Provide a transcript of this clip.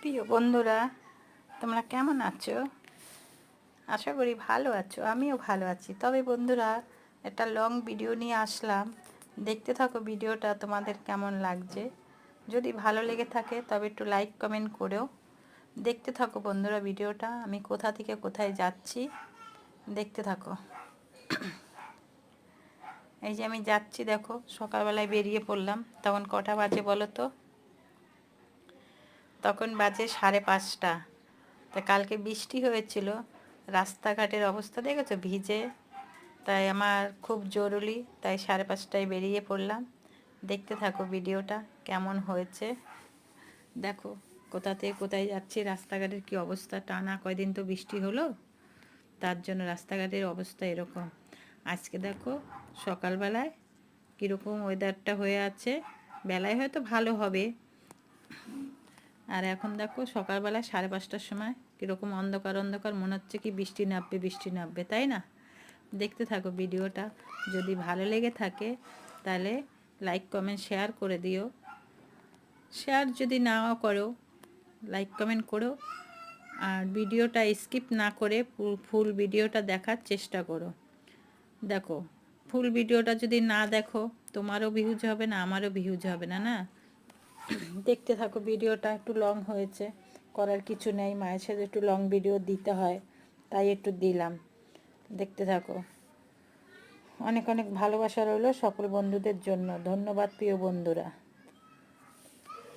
প্রিয় বন্ধুরা, তোমরা কেমন আছো? আশা করি ভালো আছো, আমিও ভালো আছি। তবে বন্ধুরা, একটা লং ভিডিও নিয়ে আসলাম। দেখতে থাকো ভিডিওটা তোমাদের কেমন লাগছে? যদি ভালো লেগে থাকে, তবে একটু লাইক কমেন্ট করেও দেখতে থাকো বন্ধুরা ভিডিওটা আমি কোথা থেকে কোথায় যাচ্ছি? দেখতে থাকো। এই যে আমি যাচ্ছি, দেখো, সকালবেলায় বেরিয়ে পড়লাম। তখন কটা বাজে বলো তো? তখন বাজে সাড়ে পাঁচটা। তা কালকে বৃষ্টি হয়েছিল, রাস্তাঘাটের অবস্থা দেখেছ? ভিজে। তাই আমার খুব জরুরি, তাই সাড়ে পাঁচটায় বেরিয়ে পড়লাম। দেখতে থাকো ভিডিওটা, কেমন হয়েছে। দেখো, কোথা থেকে কোথায় যাচ্ছি, রাস্তাঘাটের কি অবস্থা? টানা কয়দিন তো বৃষ্টি হলো, তার জন্য রাস্তাঘাটের অবস্থা এরকম। আজকে দেখো, সকালবেলায় কীরকম ওয়েদারটা হয়ে আছে। বেলায় হয়তো ভালো হবে আর এখন দেখো সকালবেলা সাড়ে পাঁচটার সময় কীরকম অন্ধকার অন্ধকার, মনে হচ্ছে কি বৃষ্টি নামবে বৃষ্টি নামবে, তাই না? দেখতে থাকো ভিডিওটা। যদি ভালো লেগে থাকে তাহলে লাইক কমেন্ট শেয়ার করে দিও। শেয়ার যদি নাও করো লাইক কমেন্ট করো। আর ভিডিওটা স্কিপ না করে ফুল ভিডিওটা দেখার চেষ্টা করো। দেখো ফুল ভিডিওটা যদি না দেখো, তোমারও ভিউজ হবে না, আমারও ভিউজ হবে না না? দেখতে থাকো, ভিডিওটা একটু লং হয়েছে, করার কিছু নেই, মায়ের সাথে একটু লং ভিডিও দিতে হয়, তাই একটু দিলাম। দেখতে থাকো। অনেক অনেক ভালোবাসা রইল সকল বন্ধুদের জন্য। ধন্যবাদ প্রিয় বন্ধুরা।